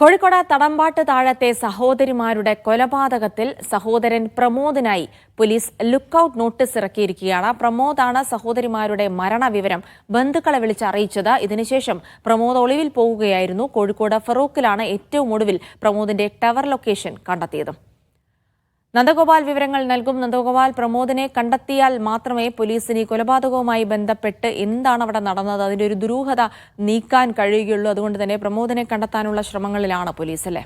കോഴിക്കോട് തടമ്പാട്ട് താഴത്തെ സഹോദരിമാരുടെ കൊലപാതകത്തിൽ സഹോദരൻ പ്രമോദിനായി പോലീസ് ലുക്കൌട്ട് നോട്ടീസ് ഇറക്കിയിരിക്കുകയാണ്. പ്രമോദാണ് സഹോദരിമാരുടെ മരണവിവരം ബന്ധുക്കളെ വിളിച്ച് അറിയിച്ചത്. ഇതിനുശേഷം പ്രമോദ് ഒളിവിൽ പോവുകയായിരുന്നു. കോഴിക്കോട് ഫറൂഖിലാണ് ഏറ്റവും ഒടുവിൽ പ്രമോദിന്റെ ടവർ ലൊക്കേഷൻ കണ്ടെത്തിയത്. നന്ദഗോപാൽ വിവരങ്ങൾ നൽകും. നന്ദഗോപാൽ പ്രമോദിനെ കണ്ടെത്തിയാൽ മാത്രമേ പോലീസിന് കൊലപാതകവുമായി ബന്ധപ്പെട്ട് എന്താണ് അവിടെ നടന്നത്? അതിന്റെ ഒരു ദുരൂഹത നീക്കാൻ കഴിയുകയുള്ളൂ. അതുകൊണ്ട് തന്നെ പ്രമോദിനെ കണ്ടെത്താനുള്ള ശ്രമങ്ങളിലാണ് പോലീസ് അല്ലേ?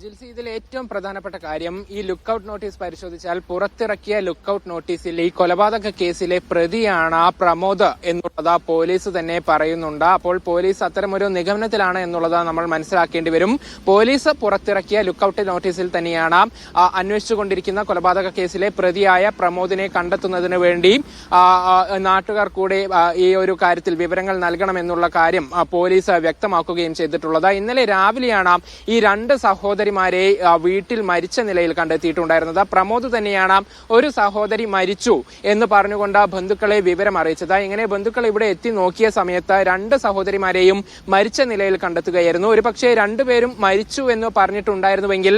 ജിൽസി ഇതിൽ ഏറ്റവും പ്രധാനപ്പെട്ട കാര്യം ഈ ലുക്കൌട്ട് നോട്ടീസ് പരിശോധിച്ചാൽ പുറത്തിറക്കിയ ലുക്കൌട്ട് നോട്ടീസിൽ ഈ കൊലപാതക കേസിലെ പ്രതിയാണ് ആ പ്രമോദ് എന്നുള്ളത്. പോലീസ് തന്നെ പറയുന്നുണ്ട്. അപ്പോൾ പോലീസ് അത്തരമൊരു നിഗമനത്തിലാണ് എന്നുള്ളത് നമ്മൾ മനസ്സിലാക്കേണ്ടി വരും. പോലീസ് പുറത്തിറക്കിയ ലുക്കൌട്ട് നോട്ടീസിൽ തന്നെയാണ് അന്വേഷിച്ചുകൊണ്ടിരിക്കുന്ന കൊലപാതക കേസിലെ പ്രതിയായ പ്രമോദിനെ കണ്ടെത്തുന്നതിന് വേണ്ടി നാട്ടുകാർ കൂടെ ഈ ഒരു കാര്യത്തിൽ വിവരങ്ങൾ നൽകണമെന്നുള്ള കാര്യം പോലീസ് വ്യക്തമാക്കുകയും ചെയ്തിട്ടുള്ളത്. ഇന്നലെ രാവിലെയാണ് ഈ രണ്ട് സഹോദരിമാരെ വീട്ടിൽ മരിച്ച നിലയിൽ കണ്ടെത്തിയിട്ടുണ്ടായിരുന്നത്. പ്രമോദ് തന്നെയാണ്. ഒരു സഹോദരി മരിച്ചു എന്ന് പറഞ്ഞുകൊണ്ട് ബന്ധുക്കളെ വിവരം അറിയിച്ചത്. ഇങ്ങനെ ബന്ധുക്കൾ ഇവിടെ എത്തി നോക്കിയ സമയത്ത് രണ്ട് സഹോദരിമാരെയും മരിച്ച നിലയിൽ കണ്ടെത്തുകയായിരുന്നു. ഒരു പക്ഷേ രണ്ടുപേരും മരിച്ചു എന്ന് പറഞ്ഞിട്ടുണ്ടായിരുന്നുവെങ്കിൽ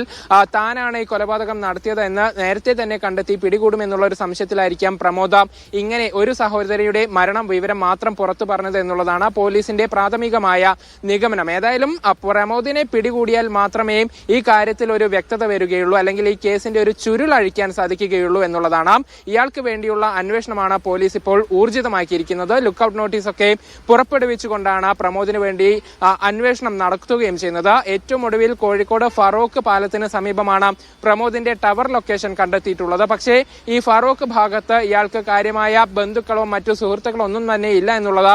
താനാണ് ഈ കൊലപാതകം നടത്തിയത് എന്ന് നേരത്തെ തന്നെ കണ്ടെത്തി പിടികൂടുമെന്നുള്ള ഒരു സംശയത്തിലായിരിക്കാം പ്രമോദ. ഇങ്ങനെ ഒരു സഹോദരിയുടെ മരണം വിവരം മാത്രം പുറത്തു പറഞ്ഞത് എന്നുള്ളതാണ് പോലീസിന്റെ പ്രാഥമികമായ നിഗമനം. ഏതായാലും പ്രമോദിനെ പിടികൂടിയാൽ മാത്രമേ ഈ കാര്യത്തിൽ ഒരു വ്യക്തത വരികയുള്ളൂ അല്ലെങ്കിൽ ഈ കേസിന്റെ ഒരു ചുരുൾ അഴിക്കാൻ സാധിക്കുകയുള്ളൂ എന്നുള്ളതാണ്. ഇയാൾക്ക് വേണ്ടിയുള്ള അന്വേഷണമാണ് പോലീസ് ഇപ്പോൾ ഊർജിതമാക്കിയിരിക്കുന്നത്. ലുക്കൌട്ട് നോട്ടീസ് ഒക്കെ പുറപ്പെടുവിച്ചുകൊണ്ടാണ് പ്രമോദിന് വേണ്ടി അന്വേഷണം നടത്തുകയും ചെയ്യുന്നത്. ഏറ്റവും ഒടുവിൽ കോഴിക്കോട് ഫറോക്ക് പാലത്തിന് സമീപമാണ് പ്രമോദിന്റെ ടവർ ലൊക്കേഷൻ കണ്ടെത്തിയിട്ടുള്ളത്. പക്ഷേ ഈ ഫറോക്ക് ഭാഗത്ത് ഇയാൾക്ക് കാര്യമായ ബന്ധുക്കളോ മറ്റു സുഹൃത്തുക്കളോ ഒന്നും തന്നെ ഇല്ല എന്നുള്ളത്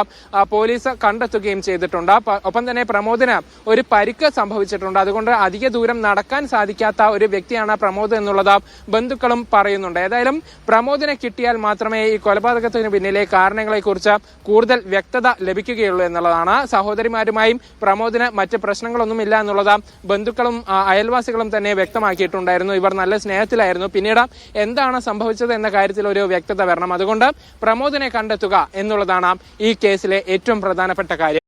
പോലീസ് കണ്ടെത്തുകയും ചെയ്തിട്ടുണ്ട്. ഒപ്പം തന്നെ പ്രമോദിന് ഒരു പരിക്ക് സംഭവിച്ചിട്ടുണ്ട്. അതുകൊണ്ട് അധിക ദൂരം നടക്കാൻ സാധിക്കാത്ത ഒരു വ്യക്തിയാണ് പ്രമോദ് എന്നുള്ളത് ബന്ധുക്കളും പറയുന്നുണ്ട്. ഏതായാലും പ്രമോദിനെ കിട്ടിയാൽ മാത്രമേ ഈ കൊലപാതകത്തിന് പിന്നിലെ കാരണങ്ങളെക്കുറിച്ച് കൂടുതൽ വ്യക്തത ലഭിക്കുകയുള്ളൂ എന്നുള്ളതാണ്. സഹോദരിമാരുമായും പ്രമോദിന് മറ്റ് പ്രശ്നങ്ങളൊന്നും ഇല്ല എന്നുള്ളത് ബന്ധുക്കളും അയൽവാസികളും തന്നെ വ്യക്തമാക്കിയിട്ടുണ്ടായിരുന്നു. ഇവർ നല്ല സ്നേഹത്തിലായിരുന്നു. പിന്നീട് എന്താണ് സംഭവിച്ചത് എന്ന കാര്യത്തിൽ ഒരു വ്യക്തത വരണം. അതുകൊണ്ട് പ്രമോദിനെ കണ്ടെത്തുക എന്നുള്ളതാണ് ഈ കേസിലെ ഏറ്റവും പ്രധാനപ്പെട്ട കാര്യം.